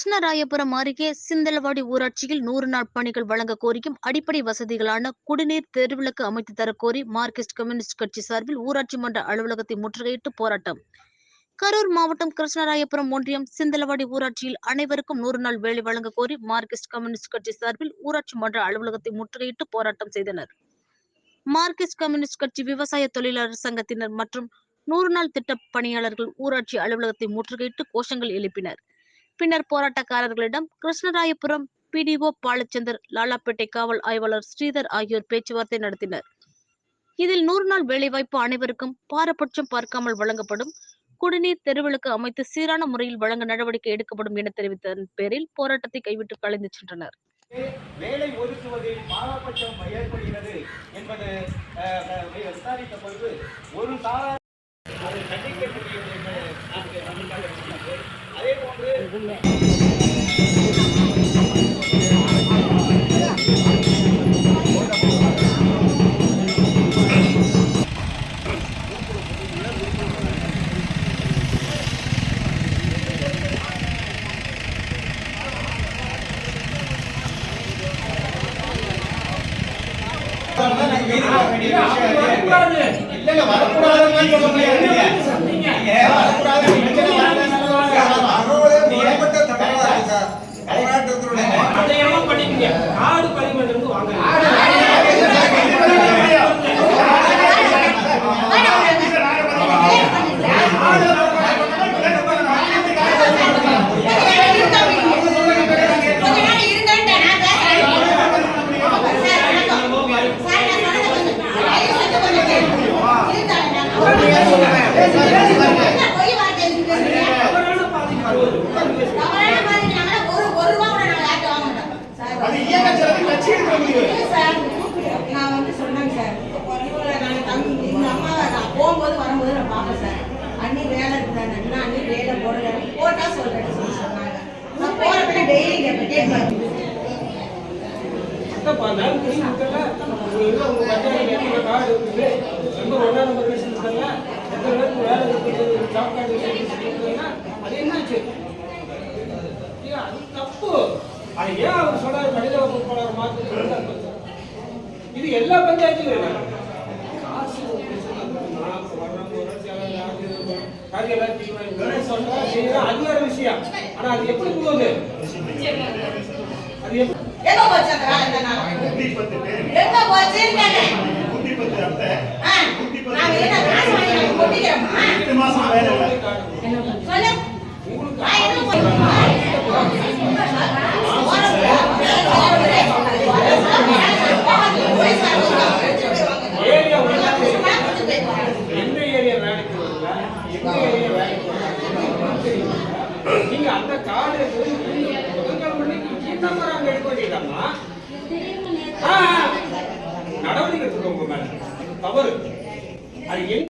கிருஷ்ணராயபுரம் அருகே சிந்தலவாடி ஊராட்சியில் நூறு நாள் பணிகள் வழங்க கோரியும் அடிப்படை வசதிகளான குடிநீர் தெருவிளக்கு அமைத்து தரக்கோரி மார்க்சிஸ்ட் கம்யூனிஸ்ட் கட்சி சார்பில் ஊராட்சி மன்ற அலுவலகத்தை முற்றுகையிட்டு போராட்டம். கரூர் மாவட்டம் கிருஷ்ணராயபுரம் ஒன்றியம் சிந்தலவாடி ஊராட்சியில் அனைவருக்கும் நூறு நாள் வேலை வழங்க கோரி மார்க்சிஸ்ட் கம்யூனிஸ்ட் கட்சி சார்பில் ஊராட்சி மன்ற அலுவலகத்தை முற்றுகையிட்டு போராட்டம் செய்தனர். மார்க்சிஸ்ட் கம்யூனிஸ்ட் கட்சி விவசாய தொழிலாளர் சங்கத்தினர் மற்றும் நூறு நாள் திட்ட பணியாளர்கள் ஊராட்சி அலுவலகத்தை முற்றுகையிட்டு கோஷங்கள் எழுப்பினர். பின்னர் போராட்டக்காரர்களிடம் கிருஷ்ணராயபுரம் பிடிஓ பாலச்சந்தர் லாலாப்பேட்டை காவல் ஆய்வாளர் ஸ்ரீதர் ஆகியோர் பேச்சுவார்த்தை நடத்தினர். இதில் நூறு நாள் வேலைவாய்ப்பு அனைவருக்கும் பாரபட்சம் பார்க்காமல் வழங்கப்படும் குடிநீர் தெருவிளக்கு அமைத்து சீரான முறையில் வழங்க நடவடிக்கை எடுக்கப்படும் என தெரிவித்ததன் பேரில் போராட்டத்தை கைவிட்டு கலைந்து சென்றனர். வேலை ஒதுக்குவதில் பாரபட்சம் ஏற்படுகிறது என்பது விசாரித்த பொழுது ஒரு சாரா போன்று இல்லைங்க வரக்கூடாதுன்னு சொல்ல முடியாதுங்க. நீங்க வரக்கூடாதுன்னு ஆடு பரிமாற்றம் இருந்து வாங்க. தவறான இது எல்லா சொல்றேன், செய்யறேன், அது வேற விஷயம் ஆனா அது எப்படி போகுது? எங்க போச்சு அந்த வேலை இந்த நாள் எங்க போச்சுன்னு கேட்டேன் ஆ, காசு வாங்கி கொட்டிக்கிறோமா எட்டு மாசம் வேலை இல்லை. சொல்லு என்ன ஆ, ஆ. நடவடிக்கை எடுத்துக்கோங்க மேடம் தவறு அது எங்க